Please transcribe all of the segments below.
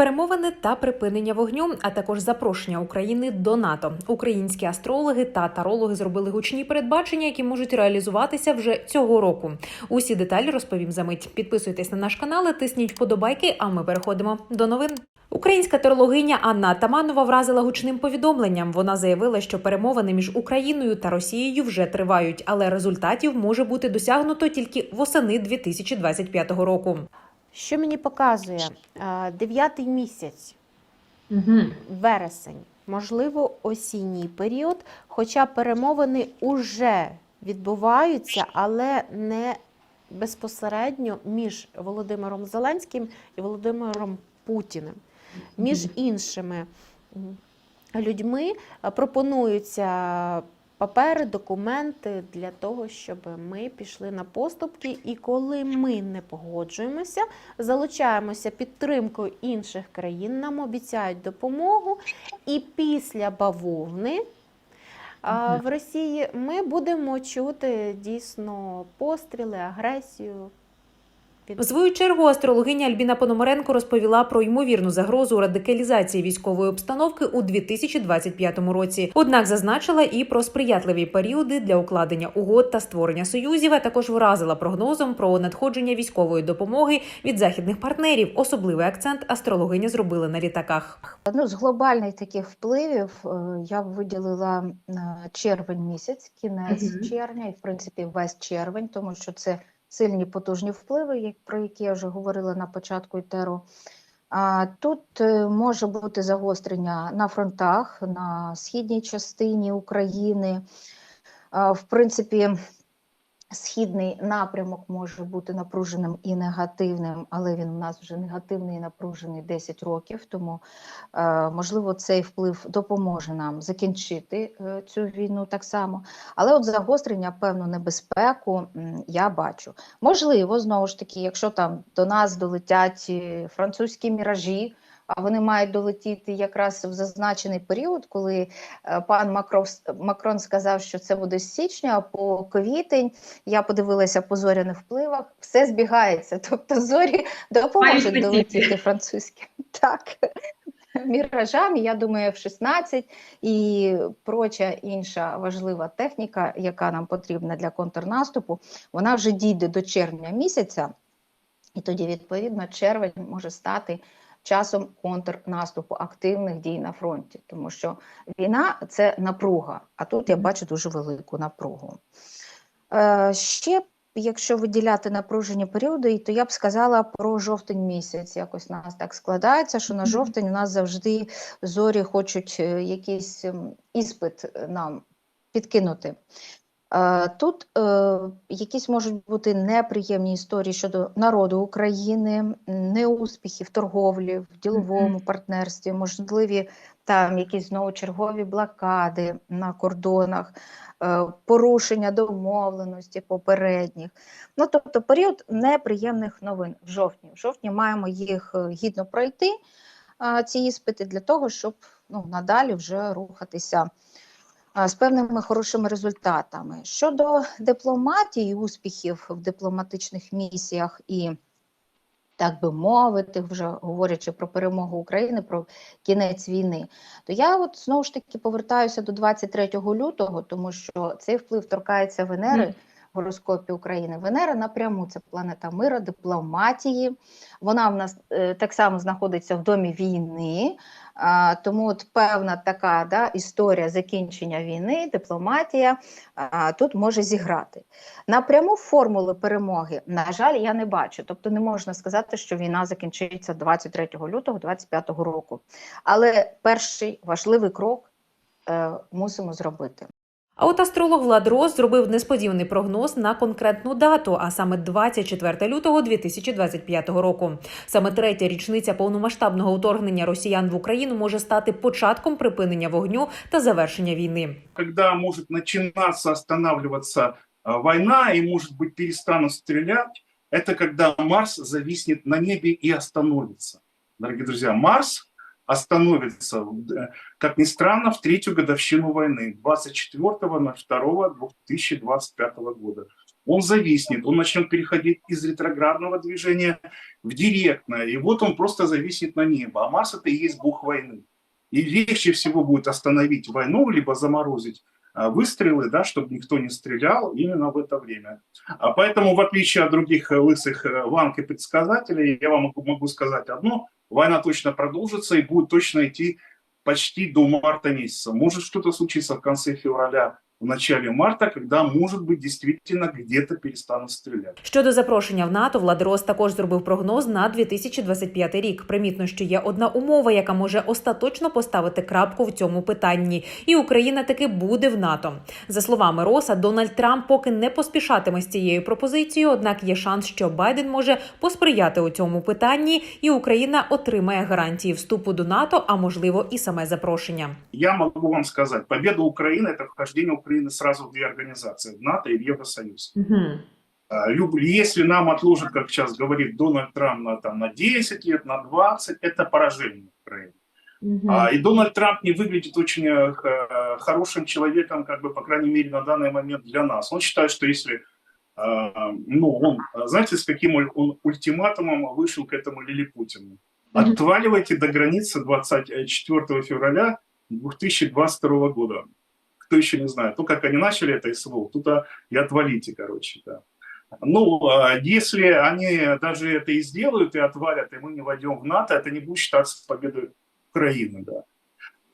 Перемовини та припинення вогню, а також запрошення України до НАТО. Українські астрологи та тарологи зробили гучні передбачення, які можуть реалізуватися вже цього року. Усі деталі розповім за мить. Підписуйтесь на наш канал, тисніть вподобайки. А ми переходимо до новин. Українська терологиня Анна Атаманова вразила гучним повідомленням. Вона заявила, що перемовини між Україною та Росією вже тривають, але результатів може бути досягнуто тільки восени 2025 року. Що мені показує? Дев'ятий місяць, Угу. вересень, можливо, осінній період, хоча перемовини уже відбуваються, але не безпосередньо між Володимиром Зеленським і Володимиром Путіним. Між іншими людьми пропонуються папери, документи для того, щоб ми пішли на поступки. І коли ми не погоджуємося, залучаємося підтримкою інших країн, нам обіцяють допомогу. І після бавовни а, в Росії ми будемо чути дійсно постріли, агресію. В свою чергу астрологиня Альбіна Пономаренко розповіла про ймовірну загрозу радикалізації військової обстановки у 2025 році. Однак зазначила і про сприятливі періоди для укладення угод та створення союзів. А також вразила прогнозом про надходження військової допомоги від західних партнерів. Особливий акцент астрологиня зробили на літаках. Ну, з глобальних таких впливів е, я б виділила е, червень місяць, кінець Мгм. червня, і в принципі весь червень, тому що це сильні потужні впливи, про які я вже говорила на початку ітеру. Тут е, може бути загострення на фронтах, на східній частині України. В принципі, східний напрямок може бути напруженим і негативним, але він у нас вже негативний і напружений 10 років. Тому е, можливо цей вплив допоможе нам закінчити е, цю війну так само. Але от загострення, певну небезпеку я бачу. Можливо, знову ж таки, якщо там до нас долетять е, французькі міражі. А вони мають долетіти якраз в зазначений період, коли е, пан Макрон, Макрон сказав, що це буде з січня, а по квітень я подивилася по зоряних впливах, все збігається. Тобто зорі допоможуть долетіти французьким. Так. Міражам, я думаю, F-16 і проча інша важлива техніка, яка нам потрібна для контрнаступу, вона вже дійде до червня місяця, і тоді, відповідно, червень може стати часом контрнаступу, активних дій на фронті, тому що війна це напруга, а тут я бачу дуже велику напругу. Е, ще, якщо виділяти напружені періоди, то я б сказала про жовтень місяць. Якось у нас так складається, що на жовтень у нас завжди зорі хочуть е, якийсь ем, іспит нам підкинути. Е, Тут е, якісь можуть бути неприємні історії щодо народу України, м, неуспіхи в торговлі, в діловому партнерстві, можливі там якісь знову чергові блокади на кордонах, е, порушення домовленості попередніх. Ну, тобто період неприємних новин в жовтні. В жовтні маємо їх е, гідно пройти, а, ці іспити, для того, щоб ну, надалі вже рухатися з певними хорошими результатами. Щодо дипломатії, успіхів в дипломатичних місіях і, так би мовити, вже говорячи про перемогу України, про кінець війни, то я от знову ж таки повертаюся до 23 лютого, тому що цей вплив торкається Венери. Мгм. Гороскопі України Венера напряму це планета мира, дипломатії. Вона в нас е, так само знаходиться в домі війни, тому от певна така да, історія закінчення війни, дипломатія тут може зіграти. Напряму формули перемоги, на жаль, я не бачу. Тобто не можна сказати, що війна закінчиться 23 лютого 2025 року. Але перший важливий крок е, мусимо зробити. А от астролог Влад Рос зробив несподіваний прогноз на конкретну дату, а саме 24 лютого 2025 року. Саме третя річниця повномасштабного вторгнення росіян в Україну може стати початком припинення вогню та завершення війни. когда может начинаться, останавливаться а, война и, может быть, перестанут стрелять, это когда Марс зависнет на небе и остановится. Дорогие друзья, Марс остановится, э, как ни странно, в третью годовщину войны, 24.02.2025 года. он зависнет, он начнет переходить из ретроградного движения в директное, и вот он просто зависнет на небо. А Марс это и есть бог войны. И легче всего будет остановить войну, либо заморозить а, выстрелы, да, чтобы никто не стрелял именно в это время. А поэтому, в отличие от других э, лысых э, ванг и предсказателей, я вам могу сказать одно, война точно продолжится и будет точно идти почти до марта месяца. Может что-то случиться в конце февраля, в начале марта, когда, может быть, действительно где-то перестанут стрелять. Щодо запрошення в НАТО, Владрос також зробив прогноз на 2025 рік. Примітно, що є одна умова, яка може остаточно поставити крапку в цьому питанні, і Україна таки буде в НАТО. За словами Роса, Дональд Трамп поки не поспішатиме з цією пропозицією однак є шанс, що Байден може посприяти у цьому питанні, і Україна отримає гарантії вступу до НАТО, а можливо і саме запрошення. Я могу вам сказать, победа Украины – это вхождение Украины сразу в две организации, в НАТО и в Евросоюз. Люб- Если нам отложат, как сейчас говорит Дональд Трамп, на, там, на 10 лет, на 20, это поражение Украины. А, И Дональд Трамп не выглядит очень э, х- хорошим человеком, как бы, по крайней мере, на данный момент для нас. Он считает, что если, а, ну, он, знаете, с каким он ультиматумом вышел к этому Лилипутину? Отваливайте до границы 24 февраля 2022 года. Кто еще не знает. Ну, как они начали это СВО, туда и отвалите, короче, да. Ну, а если они даже это и сделают, и отвалят, и мы не войдем в НАТО, это не будет считаться победой Украины, да.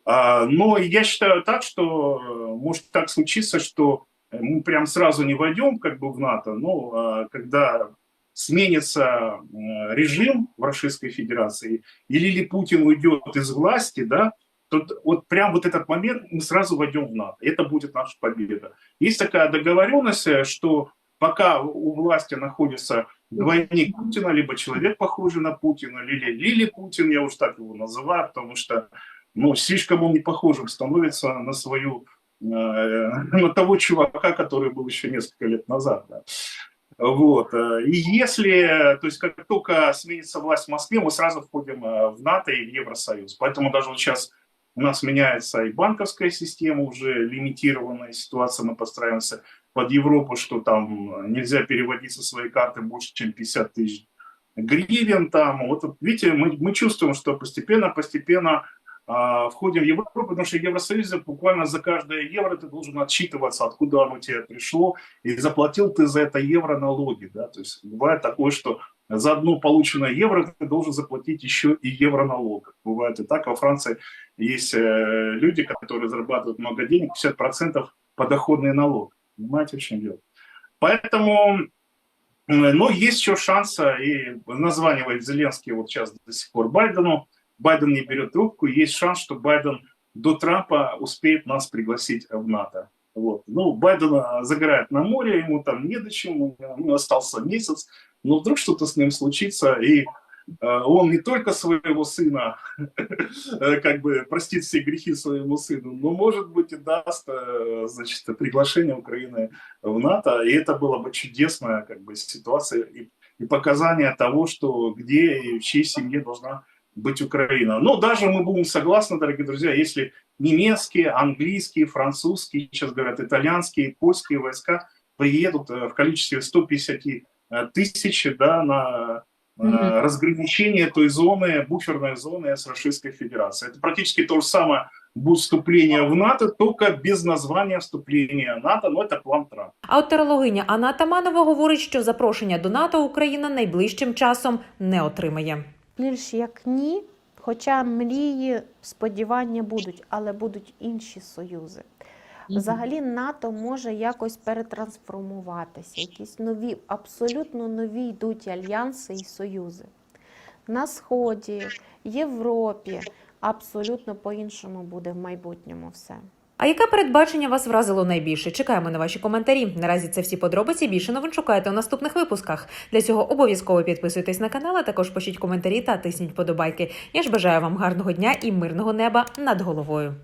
А, но я считаю так, что э, может так случиться, что мы прям сразу не войдем как бы в НАТО, но а, когда сменится э, режим в Российской Федерации, или ли Путин уйдет из власти, да, то т- вот прям вот этот момент мы сразу войдем в НАТО. Это будет наша победа. Есть такая договоренность, э, что пока у власти находится двойник Путина, либо человек похожий на Путина, или Лили Путин, я уж так его называю, потому что ну, слишком он не похожим становится на свою, э, на того чувака, который был еще несколько лет назад. да. Вот. э, И если, то есть как только сменится власть в Москве, мы сразу входим в НАТО и в Евросоюз. Поэтому даже вот сейчас у нас меняется и банковская система, уже лимитированная ситуация, мы подстраиваемся под Европу, что там нельзя переводить со своей карты больше, чем 50 тысяч гривен. Там. Вот, видите, мы, мы чувствуем, что постепенно-постепенно а, входим в Европу, потому что Евросоюз буквально за каждое евро ты должен отчитываться, откуда оно тебе пришло, и заплатил ты за это евро налоги. Да? То есть бывает такое, что за одно полученное евро ты должен заплатить еще и евро налогов. Бывает и так. Во Франции есть э, люди, которые зарабатывают много денег, 50% подоходный налог. Понимаете, в чем дело? Поэтому, э, но есть еще шанс, э, и названивает Зеленский вот сейчас до сих пор Байдену, Байден не берет трубку, есть шанс, что Байден до Трампа успеет нас пригласить в НАТО. Вот. Ну, Байден а, загорает на море, ему там не до чего, ну, остался месяц, но вдруг что-то с ним случится, и э, он не только своего сына, э, как бы простит все грехи своему сыну, но, может быть, и даст, э, значит, приглашение Украины в НАТО, и это было бы чудесная как бы ситуация и, и показание того, что где и в чьей семье должна быть Украина. Но даже мы будем согласны, дорогие друзья, если немецкие, английские, французские, сейчас говорят итальянские, польские войска приедут в количестве 150 э, тысяч да, на э, Мгм. разграничение той зоны, буферной зоны с Российской Федерацией. Это практически то же самое будет вступление в НАТО, только без названия вступления в НАТО, но это план Трампа. А от терологиня Анна Таманова говорить, що запрошення до НАТО Україна найближчим часом не отримає. Більш як ні, хоча мрії, сподівання будуть, але будуть інші союзи. Взагалі НАТО може якось перетрансформуватися, якісь нові, абсолютно нові йдуть альянси і союзи. На Сході, Європі абсолютно по-іншому буде в майбутньому все. А яке передбачення вас вразило найбільше? Чекаємо на ваші коментарі. Наразі це всі подробиці. Більше новин шукайте у наступних випусках. Для цього обов'язково підписуйтесь на канал, а також пишіть коментарі та тисніть подобайки. Я ж бажаю вам гарного дня і мирного неба над головою.